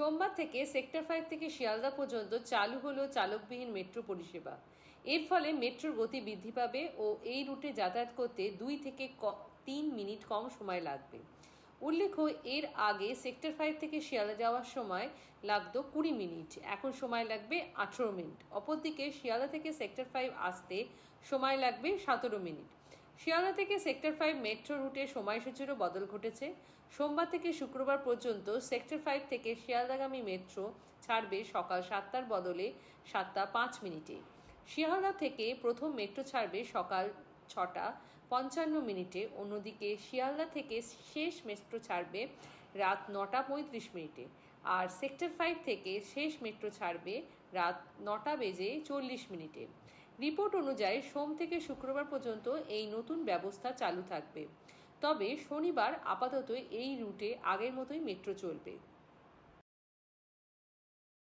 সোমবার থেকে sector five থেকে শিয়ালদা পর্যন্ত চালু হলো চালকবিহীন মেট্রো পরিষেবা। এর ফলে মেট্রোর গতি বৃদ্ধি পাবে ও এই রুটে যাতায়াত করতে দুই থেকে তিন মিনিট কম সময় লাগবে। উল্লেখ্য, এর আগে সেক্টর ফাইভ থেকে শিয়ালদা যাওয়ার সময় লাগতো কুড়ি মিনিট, এখন সময় লাগবে আঠেরো মিনিট। অপরদিকে শিয়ালদা থেকে সেক্টর ফাইভ আসতে সময় লাগবে সতেরো মিনিট। শিয়ালদা থেকে সেক্টর ফাইভ মেট্রো রুটে সময়সূচিরও বদল ঘটেছে। সোমবার থেকে শুক্রবার পর্যন্ত সেক্টর ফাইভ থেকে শিয়ালদাগামী মেট্রো ছাড়বে সকাল সাতটার বদলে সাতটা পাঁচ মিনিটে। শিয়ালদা থেকে প্রথম মেট্রো ছাড়বে সকাল ছটা পঞ্চান্ন মিনিটে। অন্যদিকে শিয়ালদা থেকে শেষ মেট্রো ছাড়বে রাত নটা পঁয়ত্রিশ মিনিটে। আর সেক্টর ফাইভ থেকে শেষ মেট্রো ছাড়বে রাত নটা বেজে চল্লিশ মিনিটে। রিপোর্ট অনুযায়ী সোম থেকে শুক্রবার পর্যন্ত এই নতুন ব্যবস্থা চালু থাকবে। তবে শনিবার আপাতত এই রুটে আগের মতোই মেট্রো চলবে।